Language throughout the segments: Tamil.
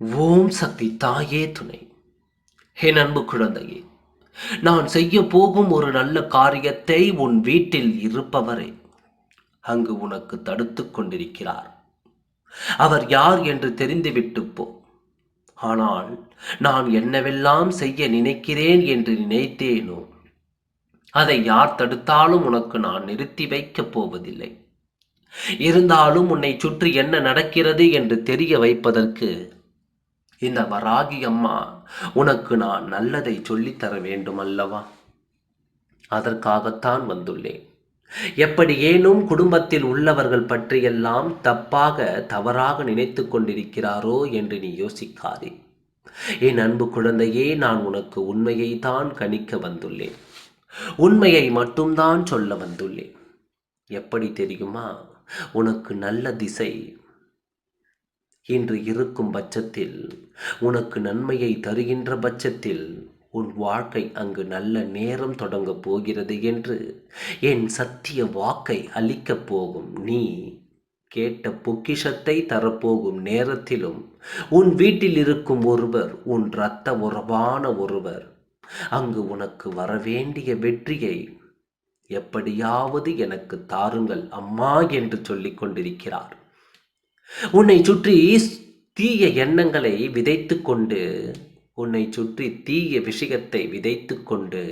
ஓம் சக்தி தாயே துணை. ஹே நண்பு குழந்தையே நான் செய்ய போகும் ஒரு நல்ல காரியத்தை உன் வீட்டில் இருப்பவரே. அங்கு உனக்கு தடுத்து கொண்டிருக்கிறார். அவர் யார் என்று தெரிந்துவிட்டு போ. ஆனால் நான் என்னவெல்லாம் செய்ய நினைக்கிறேன் என்று நினைத்தேனோ அதை யார் தடுத்தாலும் உனக்கு நான் நிறுத்தி வைக்கப் போவதில்லை. இருந்தாலும் உன்னை சுற்றி என்ன நடக்கிறது என்று தெரிய வைப்பதற்கு இந்த வராகி அம்மா உனக்கு நான் நல்லதை சொல்லித்தர வேண்டும் அல்லவா அதற்காகத்தான் வந்துள்ளேன். எப்படியேனும் குடும்பத்தில் உள்ளவர்கள் பற்றியெல்லாம் தப்பாக தவறாக நினைத்து கொண்டிருக்கிறாரோ என்று நீ யோசிக்காதே. என் அன்பு குழந்தையே நான் உனக்கு உண்மையை தான் கணிக்க வந்துள்ளேன். உண்மையை மட்டும்தான் சொல்ல வந்துள்ளேன். எப்படி தெரியுமா? உனக்கு நல்ல திசை இன்று இருக்கும் பட்சத்தில் உனக்கு நன்மையை தருகின்ற பட்சத்தில் உன் வாழ்க்கை அங்கு நல்ல நேரம் தொடங்கப் போகிறது என்று என் சத்திய வாக்கை அளிக்கப் போகும். நீ கேட்ட பொக்கிஷத்தை தரப்போகும் நேரத்திலும் உன் வீட்டில் இருக்கும் ஒருவர் உன் இரத்த உறவான ஒருவர் அங்கு உனக்கு வரவேண்டிய வெற்றியை எப்படியாவது எனக்கு தாருங்கள் அம்மா என்று சொல்லிக் கொண்டிருக்கிறார். உன்னை சுற்றி தீய எண்ணங்களை விதைத்து கொண்டு உன்னை சுற்றி தீய விஷயத்தை விதைத்து கொண்டு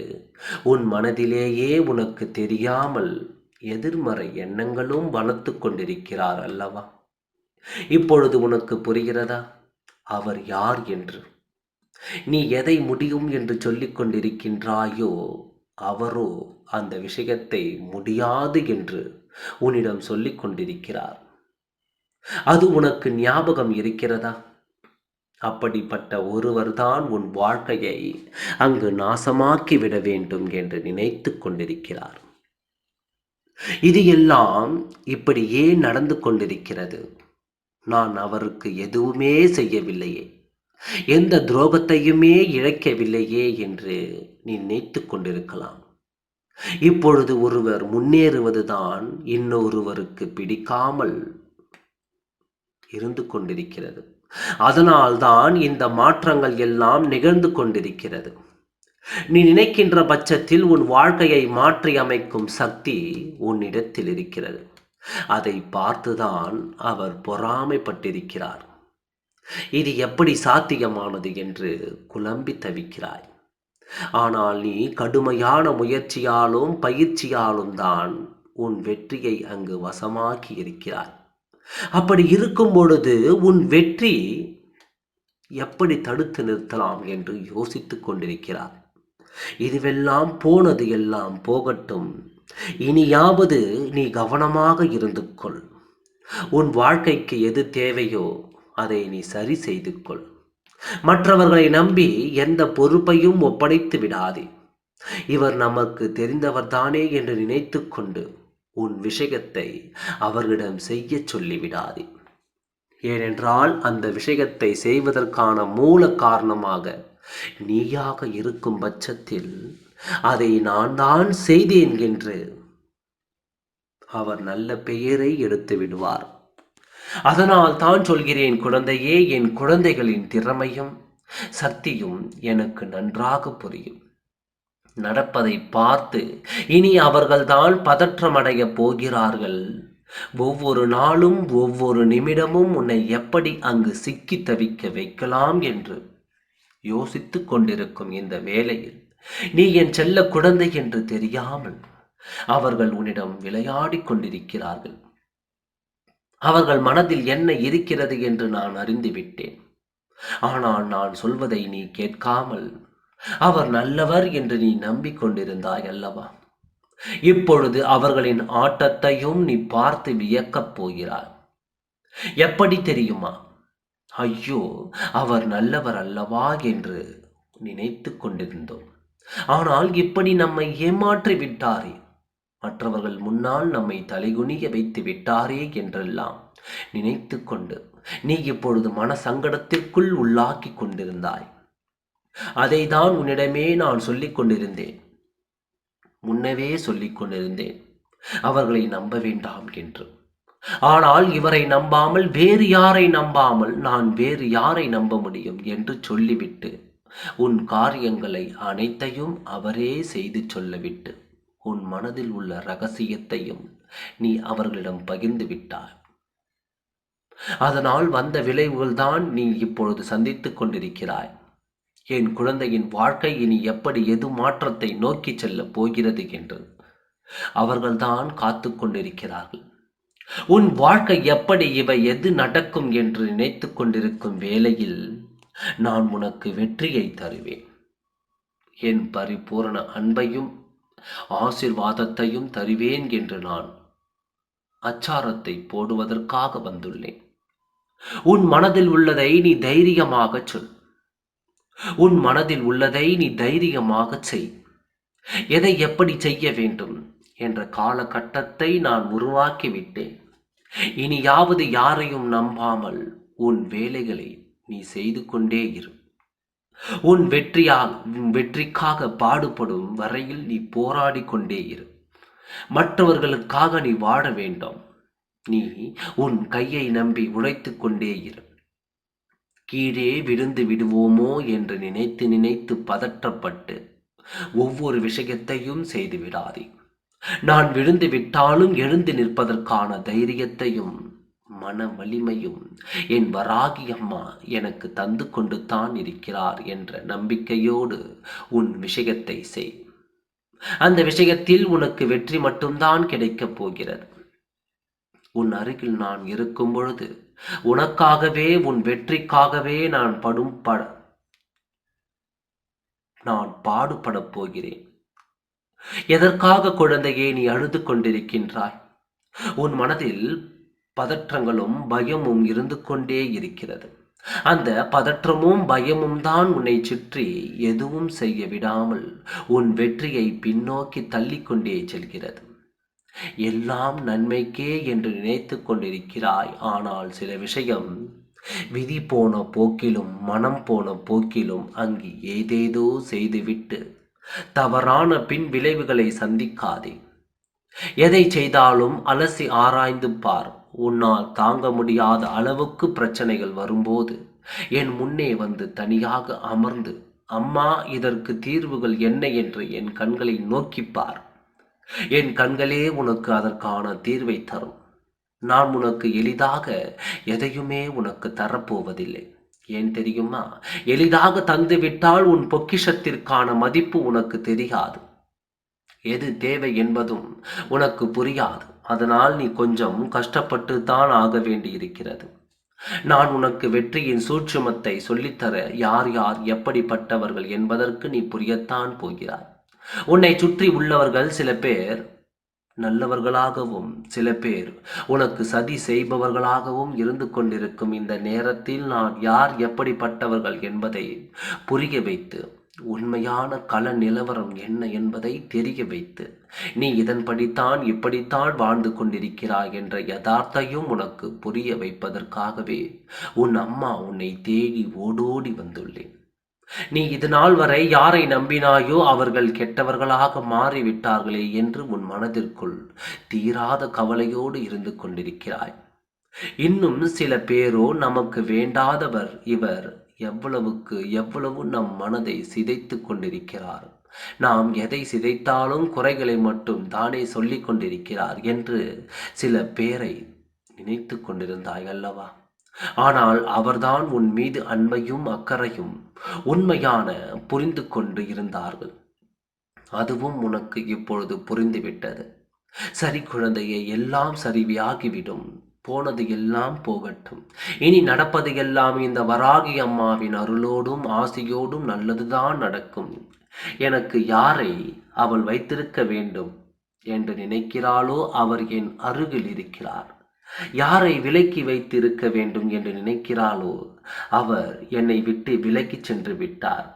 உன் மனதிலேயே உனக்கு தெரியாமல் எதிர்மறை எண்ணங்களும் வளர்த்து கொண்டிருக்கிறார் அல்லவா? இப்பொழுது உனக்கு புரிகிறதா? அவர் யார் என்று? நீ எதை முடியும் என்று சொல்லிக் கொண்டிருக்கின்றாயோ அவரோ அந்த விஷயத்தை முடியாது என்று உன்னிடம் சொல்லிக் கொண்டிருக்கிறார். அது உனக்கு ஞாபகம் இருக்கிறதா? அப்படிப்பட்ட ஒருவர்தான் உன் வாழ்க்கையை அங்கு நாசமாக்கி விட வேண்டும் என்று நினைத்து கொண்டிருக்கிறார். இது எல்லாம் இப்படி ஏன் நடந்து கொண்டிருக்கிறது. நான் அவருக்கு எதுவுமே செய்யவில்லையே. எந்த துரோகத்தையுமே இழைக்கவில்லையே என்று நீ நினைத்து கொண்டிருக்கலாம். இப்பொழுது ஒருவர் முன்னேறுவதுதான் இன்னொருவருக்கு பிடிக்காமல் இருந்து கொண்டிருக்கிறது. அதனால்தான் இந்த மாற்றங்கள் எல்லாம் நிகழ்ந்து கொண்டிருக்கிறது. நீ நினைக்கின்ற பட்சத்தில் உன் வாழ்க்கையை மாற்றி அமைக்கும் சக்தி உன்னிடத்தில் இருக்கிறது. அதை பார்த்துதான் அவர் பொறாமைப்பட்டிருக்கிறார். இது எப்படி சாத்தியமானது என்று குழம்பி தவிக்கிறாய். ஆனால் நீ கடுமையான முயற்சியாலும் பயிற்சியாலும் தான் உன் வெற்றியை அங்கு வசமாக்கி இருக்கிறாய். அப்படி இருக்கும் பொழுது உன் வெற்றி எப்படி தடுத்து நிறுத்தலாம் என்று யோசித்துக் கொண்டிருக்கிறார். இதுவெல்லாம் போனது எல்லாம் போகட்டும். இனியாவது நீ கவனமாக இருந்து கொள். உன் வாழ்க்கைக்கு எது தேவையோ அதை நீ சரி செய்து கொள். மற்றவர்களை நம்பி எந்த பொறுப்பையும் ஒப்படைத்து விடாதே. இவர் நமக்கு தெரிந்தவர்தானே என்று நினைத்து கொண்டு உன் விஷயத்தை அவர்களிடம் செய்ய சொல்லிவிடாதே. ஏனென்றால் அந்த விஷயத்தை செய்வதற்கான மூல காரணமாக நீயாக இருக்கும் பட்சத்தில் அதை நான் தான் செய்தேன் என்று அவர் நல்ல பெயரை எடுத்து விடுவார். அதனால் தான் சொல்கிறேன் குழந்தையே என் குழந்தைகளின் திறமையும் சக்தியும் எனக்கு நன்றாக புரியும். நடப்பதை பார்த்து இனி அவர்கள்தான் பதற்றமடைய போகிறார்கள். ஒவ்வொரு நாளும் ஒவ்வொரு நிமிடமும் உன்னை எப்படி அங்கு சிக்கி தவிக்க வைக்கலாம் என்று யோசித்துக் கொண்டிருக்கும் இந்த வேளையில் நீ என் செல்ல குழந்தை என்று தெரியாமல் அவர்கள் உன்னிடம் விளையாடிக் கொண்டிருக்கிறார்கள். அவர்கள் மனதில் என்ன இருக்கிறது என்று நான் அறிந்துவிட்டேன் ஆனால் நான் சொல்வதை நீ கேட்காமல் அவர் நல்லவர் என்று நீ நம்பிக்கொண்டிருந்தாய் அல்லவா? இப்பொழுது அவர்களின் ஆட்டத்தையும் நீ பார்த்து வியக்கப் போகிறாய். எப்படி தெரியுமா? ஐயோ அவர் நல்லவர் அல்லவா என்று நினைத்து கொண்டிருந்தோம். ஆனால் இப்படி நம்மை ஏமாற்றி விட்டாரே. மற்றவர்கள் முன்னால் நம்மை தலைகுனிய வைத்து விட்டாரே என்றெல்லாம் நினைத்து கொண்டு நீ இப்பொழுது மன சங்கடத்திற்குள் உள்ளாக்கி கொண்டிருந்தாய். அதை தான் உன்னிடமே நான் சொல்லிக் கொண்டிருந்தேன். முன்னவே சொல்லிக் கொண்டிருந்தேன். அவர்களை நம்ப வேண்டாம் என்று. ஆனால் இவரை நம்பாமல் வேறு யாரை நம்பாமல் நான் வேறு யாரை நம்ப முடியும் என்று சொல்லிவிட்டு உன் காரியங்களை அனைத்தையும் அவரே செய்து சொல்லவிட்டு உன் மனதில் உள்ள ரகசியத்தையும் நீ அவர்களிடம் பகிர்ந்து விட்டாய். அதனால் வந்த விளைவுகள்தான் நீ இப்பொழுது சந்தித்துக் கொண்டிருக்கிறாய். என் குழந்தையின் வாழ்க்கை இனி எப்படி எது மாற்றத்தை நோக்கி செல்லப் போகிறது என்று அவர்கள்தான் காத்து கொண்டிருக்கிறார்கள். உன் வாழ்க்கை எப்படி இவை எது நடக்கும் என்று நினைத்து கொண்டிருக்கும் வேளையில் நான் உனக்கு வெற்றியை தருவேன். என் பரிபூரண அன்பையும் ஆசிர்வாதத்தையும் தருவேன் என்று நான் அச்சாரத்தை போடுவதற்காக வந்துள்ளேன். உன் மனதில் உள்ளதை நீ தைரியமாக சொல். உன் மனதில் உள்ளதை நீ தைரியமாக செய். எதை எப்படி செய்ய வேண்டும் என்ற காலகட்டத்தை நான் உருவாக்கிவிட்டேன். இனியாவது யாரையும் நம்பாமல் உன் வேலைகளை நீ செய்து கொண்டே இரு. உன் வெற்றியாக உன் வெற்றிக்காக பாடுபடும் வரையில் நீ போராடி கொண்டே இரு. மற்றவர்களுக்காக நீ வாழ வேண்டும். நீ உன் கையை நம்பி உழைத்து கொண்டே இரு. கீழே விழுந்து விடுவோமோ என்று நினைத்து நினைத்து பதற்றப்பட்டு ஒவ்வொரு விஷயத்தையும் செய்து விடாதே. நான் விழுந்து விட்டாலும் எழுந்து நிற்பதற்கான தைரியத்தையும் மன வலிமையும் என் வராகி அம்மா எனக்கு தந்து கொண்டு தான் இருக்கிறார் என்ற நம்பிக்கையோடு உன் விஷயத்தை செய். அந்த விஷயத்தில் உனக்கு வெற்றி மட்டும்தான் கிடைக்கப் போகிறது. உன் அருகில் நான் இருக்கும் பொழுது உனக்காகவே உன் வெற்றிக்காகவே நான் படும் பட நான் பாடுபடப் போகிறேன். எதற்காக குழந்தையே நீ அழுது கொண்டிருக்கின்றாய்? உன் மனதில் பதற்றங்களும் பயமும் இருந்து கொண்டே இருக்கிறது. அந்த பதற்றமும் பயமும் தான் உன்னை சுற்றி எதுவும் செய்ய விடாமல் உன் வெற்றியை பின்னோக்கி தள்ளிக்கொண்டே செல்கிறது. எல்லாம் நன்மைக்கே என்று நினைத்து கொண்டிருக்கிறாய். ஆனால் சில விஷயம் விதி போன போக்கிலும் மனம் போன போக்கிலும் அங்கு ஏதேதோ செய்துவிட்டு தவறான பின் விளைவுகளை சந்திக்காதே. எதை செய்தாலும் அலசி ஆராய்ந்து பார். உன்னால் தாங்க முடியாத அளவுக்கு பிரச்சனைகள் வரும்போது என் முன்னே வந்து தனியாக அமர்ந்து அம்மா இதற்கு தீர்வுகள் என்ன? என்று என் கண்களை நோக்கிப்பார் என் கண்களே உனக்கு அதற்கான தீர்வை தரும். நான் உனக்கு எளிதாக எதையுமே உனக்கு தரப்போவதில்லை. ஏன் தெரியுமா? எளிதாக தந்துவிட்டால் உன் பொக்கிஷத்திற்கான மதிப்பு உனக்கு தெரியாது. எது தேவை என்பதும் உனக்கு புரியாது. அதனால் நீ கொஞ்சம் கஷ்டப்பட்டு தான் ஆக வேண்டியிருக்கிறது. நான் உனக்கு வெற்றியின் சூட்சுமத்தை சொல்லித்தர யார் யார் எப்படிப்பட்டவர்கள் என்பதற்கு நீ புரியத்தான் போகிறாய். உன்னை சுற்றி உள்ளவர்கள் சில பேர் நல்லவர்களாகவும் சில பேர் உனக்கு சதி செய்பவர்களாகவும் இருந்து கொண்டிருக்கும் இந்த நேரத்தில் நான் யார் எப்படிப்பட்டவர்கள் என்பதை புரிய வைத்து உண்மையான கள நிலவரம் என்ன என்பதை தெரிய வைத்து நீ இதன்படித்தான் இப்படித்தான் வாழ்ந்து கொண்டிருக்கிறாய் என்ற யதார்த்தையும் உனக்கு புரிய வைப்பதற்காகவே உன் அம்மா உன்னை தேடி ஓடோடி வந்துள்ளேன். நீ இது நாள் வரை யாரை நம்பினாயோ அவர்கள் கெட்டவர்களாக மாறிவிட்டார்களே என்று உன் மனதிற்குள் தீராத கவலையோடு இருந்து கொண்டிருக்கிறாய். இன்னும் சில பேரோ நமக்கு வேண்டாதவர் இவர் எவ்வளவுக்கு எவ்வளவு நம் மனதை சிதைத்து கொண்டிருக்கிறார். நாம் எதை சிதைத்தாலும் குறைகளை மட்டும் தானே சொல்லிக் கொண்டிருக்கிறார் என்று சில பேரை நினைத்து கொண்டிருந்தாய் அல்லவா? ஆனால் அவர்தான் உன் மீது அன்பையும் அக்கறையும் உண்மையான புரிந்து கொண்டு இருந்தார்கள். அதுவும் உனக்கு இப்பொழுது புரிந்துவிட்டது. சரி குழந்தையே எல்லாம் சரிவியாகிவிடும் போனது எல்லாம் போகட்டும். இனி நடப்பது எல்லாம் இந்த வராகி அம்மாவின் அருளோடும் ஆசையோடும் நல்லதுதான் நடக்கும். எனக்கு யாரை அவள் வைத்திருக்க வேண்டும்? என்று நினைக்கிறாளோ அவர் என் அருகில் இருக்கிறார். யாரை விலக்கி வைத்து இருக்க வேண்டும் என்று நினைக்கிறாளோ அவர் என்னை விட்டு விலக்கி சென்று விட்டார்.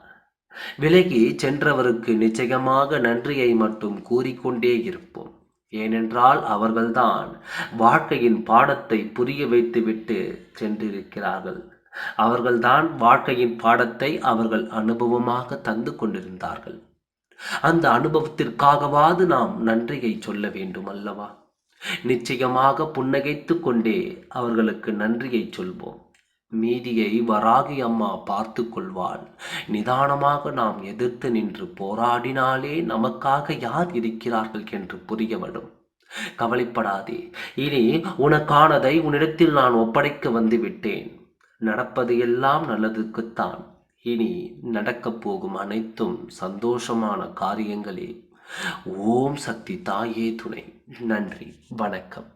விலகி சென்றவருக்கு நிச்சயமாக நன்றியை மட்டும் கூறிக்கொண்டே இருப்போம். ஏனென்றால் அவர்கள்தான் வாழ்க்கையின் பாடத்தை புரிய வைத்துவிட்டு சென்றிருக்கிறார்கள். அவர்கள்தான் வாழ்க்கையின் பாடத்தை அவர்கள் அனுபவமாக தந்து கொண்டிருந்தார்கள். அந்த அனுபவத்திற்காகவாது நாம் நன்றியை சொல்ல வேண்டும் அல்லவா? நிச்சயமாக புன்னகைத்து கொண்டே அவர்களுக்கு நன்றியை சொல்வோம். மீதியை வராகி அம்மா பார்த்து கொள்வாள். நிதானமாக நாம் எதிர்த்து நின்று போராடினாலே நமக்காக யார் இருக்கிறார்கள் என்று புரியவிடும். கவலைப்படாதே. இனி உனக்கானதை உன்னிடத்தில் நான் ஒப்படைக்க வந்து விட்டேன். நடப்பது எல்லாம் நல்லதுக்குத்தான். இனி நடக்கப் போகும் அனைத்தும் சந்தோஷமான காரியங்களே. ஓம் சக்தி தாயே துணை. நன்றி வணக்கம்.